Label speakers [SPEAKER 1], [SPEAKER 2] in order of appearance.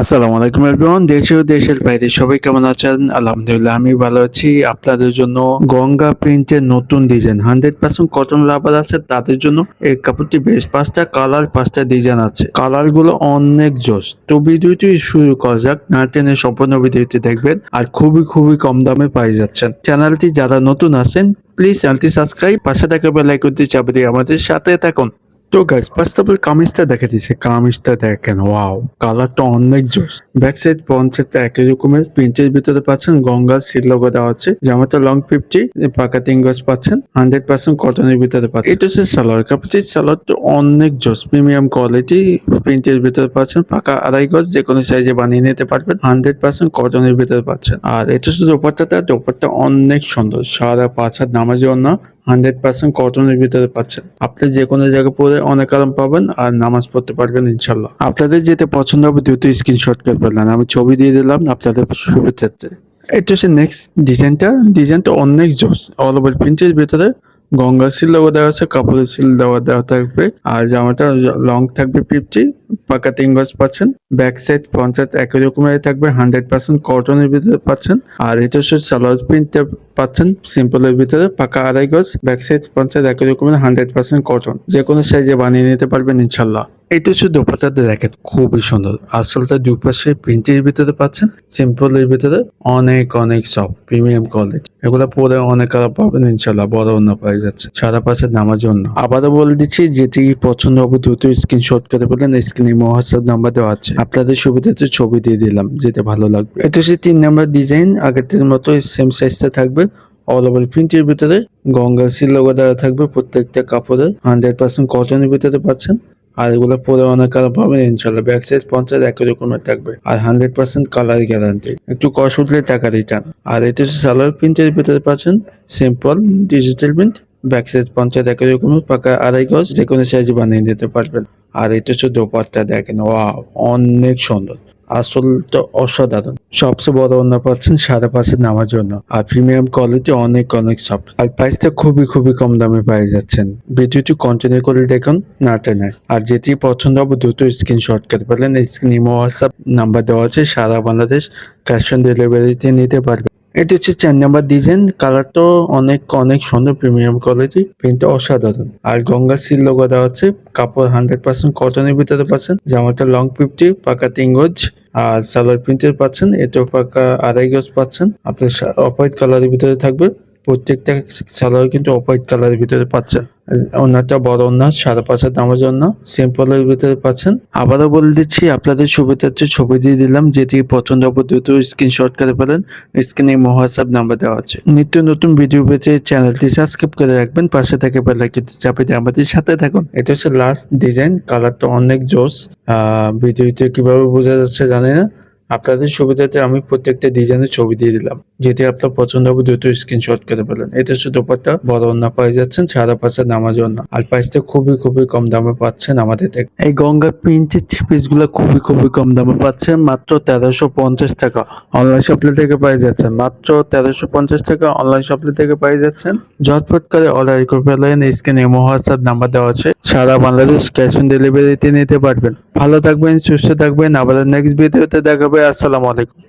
[SPEAKER 1] আসসালামু আলাইকুম এভরিওয়ান দেশ ও দেশের বাইরে সবাই কেমন আছেন? আলহামদুলিল্লাহ, আমি ভালো আছি। আপনাদের জন্য গঙ্গা প্রিন্টের নতুন design hundred percent cotton lover আছে, তাদের জন্য এই কাপড়টি বেশ পাঁচটা কালার পাঁচটা ডিজাইন আছে। কালারগুলো অনেক জোস। তো ভিডিওটি শুরু করা যাক, না টেনে সম্পূর্ণ ভিডিওটি দেখবেন আর খুবই খুবই কম দামে পেয়ে যাচ্ছেন। চ্যানেলটি যারা নতুন আছেন প্লিজ চ্যানেলটি সাবস্ক্রাইব পাশে থাকা বেল আইকনটি চাপে দিয়ে আমাদের সাথে থাকুন। তো গাইস ফার্স্ট অফ অল কামিজটা দেখে দিচ্ছে। কামিজটা দেখেন ওয়াও কালারটা অনেক জোস। ব্যাক সাইড পঞ্চায়েতটা একই রকমের। প্রিন্টের ভিতরে পাচ্ছেন গঙ্গা সিল লোগো দেওয়া আছে। জামাটা লং ফিফটি পাকা তিন গজ পাচ্ছেন। হান্ড্রেড পার্সেন্ট কটনের ভিতরে পাচ্ছেন। এটা হচ্ছে সালোয়ার কাপড়ের সালোয়ারটা অনেক জোস। প্রিমিয়াম কোয়ালিটি প্রিন্টের ভিতরে পাচ্ছেন। পাকা আড়াই গজ, যে কোনো সাইজে বানিয়ে নিতে পারবেন। হান্ড্রেড পার্সেন্ট কটনের ভিতরে পাচ্ছেন। আর এটা হচ্ছে দোপাট্টাটা দোপাট্টা অনেক সুন্দর। সারা পাঁচ হাত নামাজের জন্য হান্ড্রেড পার্সেন্ট কটনের ভিতরে পাচ্ছেন। আপনি যে কোনো জায়গায় পরে অনেক আরাম পাবেন আর নামাজ পড়তে পারবেন ইনশাল্লাহ আপনাদের যেটা পছন্দ হবে, দ্রুত স্ক্রিনশট করে ফেললেন। আমি ছবি দিয়ে দিলাম আপনাদের সুবিধার্থে এটা হচ্ছে নেক্সট ডিজাইনটা ডিজাইনটা অনেক জোস অল ওভার প্রিন্টের ভিতরে গঙ্গা সিল দেওয়া দেওয়া আছে কাপড়ের সিল দেওয়া দেওয়া থাকবে। আর জামাটা লং থাকবে ফিফটি পাকা তিন গজ পাচ্ছেন। ব্যাক সাইড পঞ্চায়েত একই রকমের থাকবে হান্ড্রেড পার্সেন্ট কটনের ভিতরে পাচ্ছেন। আর এটা হচ্ছে সালোয়ার প্রিন্ট পাচ্ছেন সিম্পলের ভিতরে, পাকা আড়াই গজ ব্যাক সাইড পঞ্চায়েত একই রকমের হান্ড্রেড পার্সেন্ট কটন যে কোনো সাইজে বানিয়ে নিতে পারবেন, ইনশাল্লাহ। এটা হচ্ছে দোপাটাতে দেখেন, খুবই সুন্দর। আসলটা দুপাশে প্রিন্টের ভিতরে পাচ্ছেন সিম্পলের ভিতরে, অনেক অনেক সব প্রিমিয়াম কোয়ালিটি এগুলো পরে অনেক খারাপ পাবেন ইনশাল্লাহ, বড় অন্য পাই যাচ্ছে সারা পাশে নামার জন্য আবারও বলে দিচ্ছি, যেটি পছন্দ হবে, দ্রুত স্ক্রিনশট করে বলেন স্ক্রিনে মহাসাদ নাম্বার দেওয়া আছে। আপনাদের সুবিধাতে ছবি দিয়ে দিলাম যেটা ভালো লাগবে। এটা হচ্ছে তিন নাম্বার ডিজাইন আগের মতো সেম সাইজটা থাকবে। অল ওভার প্রিন্টের ভিতরে গঙ্গা সিল দেওয়া থাকবে, প্রত্যেকটা কাপড়ের হান্ড্রেড পার্সেন্ট কটনের ভিতরে পাচ্ছেন। আর এগুলো পরে অনেক কালার পাবেন, ইনশাল্লাহ। ব্যাক সাইজ পঞ্চাশ, একই রকমের থাকবে। আর হান্ড্রেড পার্সেন্ট কালার গ্যারান্টি। একটু কষ উঠলে টাকা রিটার্ন আর এতে সালোয়ার প্রিন্টের ভিতরে পাচ্ছেন simple digital print back side panchayat একই রকমের পাকা আড়াই গজ। যে কোনো সাইজ বানিয়ে দিতে পারবেন। আর এটা হচ্ছে দোপাট্টা দেখেন ওয়া অনেক সুন্দর। আসলটা অসাধারণ। সবচেয়ে বড় অন্য পাচ্ছেন সাড়ে পাঁচে নামার জন্য। আর প্রিমিয়াম কোয়ালিটি অনেক অনেক সফট আর প্রাইসটা খুবই খুবই কম দামে পাওয়া যাচ্ছেন। ভিডিওটি কন্টিনিউ করে দেখুন, না টেনে। আর যেটি পছন্দ হবে, দ্রুত স্ক্রিনশট করতে পারলেন স্ক্রিন হোয়াটসঅ্যাপ নাম্বার দেওয়া আছে, সারা বাংলাদেশ ক্যাশ অন ডেলিভারিতে নিতে পারবেন এটি হচ্ছে চার নাম্বার ডিজাইন কালার তো অনেক অনেক সুন্দর প্রিমিয়াম কোয়ালিটি প্রিন্টটা অসাধারণ। আর গঙ্গা সিল লোগো দেওয়া আছে, কাপড় হান্ড্রেড পার্সেন্ট কটনের ভিতরে পাচ্ছেন, জামাটা লং ফিফটি পাকা তিন গজ, আর সালোয়ার প্রিন্টের পাচ্ছেন এটাও পাকা আড়াই গজ পাচ্ছেন। আপনার হোয়াইট কালারের ভিতরে থাকবে, প্রত্যেকটা সালোয়ার কিন্তু হোয়াইট কালারের ভিতরে পাচ্ছেন। ওনারটা বড় ওনার সাড়ে পাঁচ দামের জন্য। সিম্পলের ভিতরে পাচ্ছেন। আবারও বলে দিচ্ছি, আপনাদের সুবিধার্থে ছবি দিয়ে দিলাম, যেটি পছন্দ হবে দ্রুত স্ক্রিনশট করে ফেলেন। স্ক্রিনে হোয়াটসঅ্যাপ নাম্বার দেওয়া আছে। নিত্য নতুন ভিডিও পেতে চ্যানেলটি সাবস্ক্রাইব করে রাখবেন। পাশে থেকে বেলাইকনটি চাপে দিয়ে আমাদের সাথে থাকুন। এটা হচ্ছে লাস্ট ডিজাইন কালারটা অনেক জোস। ভিডিওতে কীভাবে বোঝা যাচ্ছে জানি না। আপনাদের সুবিধাতে আমি প্রত্যেকটা ডিজাইনের ছবি দিয়ে দিলাম। যেটি আপনার পছন্দ হবে, দ্রুত স্ক্রিনশট করে ফেলেন। এটা হচ্ছে দোপাট্টা বড় অন্য পাই যাচ্ছেন সারা পাশে নামার জন্য আর প্রাইসটা খুবই খুবই কম দামে পাচ্ছেন আমাদের থেকে। এই গঙ্গা প্রিন্টের পিসগুলো খুবই খুবই কম দামে পাচ্ছেন, মাত্র তেরোশো পঞ্চাশ টাকা। অনলাইন শপলে থেকে পেয়ে যাচ্ছেন, মাত্র তেরোশো পঞ্চাশ টাকা অনলাইন শপলে থেকে পাই যাচ্ছেন। ঝটপট করে অর্ডার করে ফেলেন স্ক্রিনে হোয়াটসঅ্যাপ নাম্বার দেওয়া আছে। সারা বাংলাদেশ ক্যাশ অন ডেলিভারিতে নিতে পারবেন। ভালো থাকবেন, সুস্থ থাকবেন আবার নেক্সট ভিডিওতে দেখাবে। আসসালামু আলাইকুম।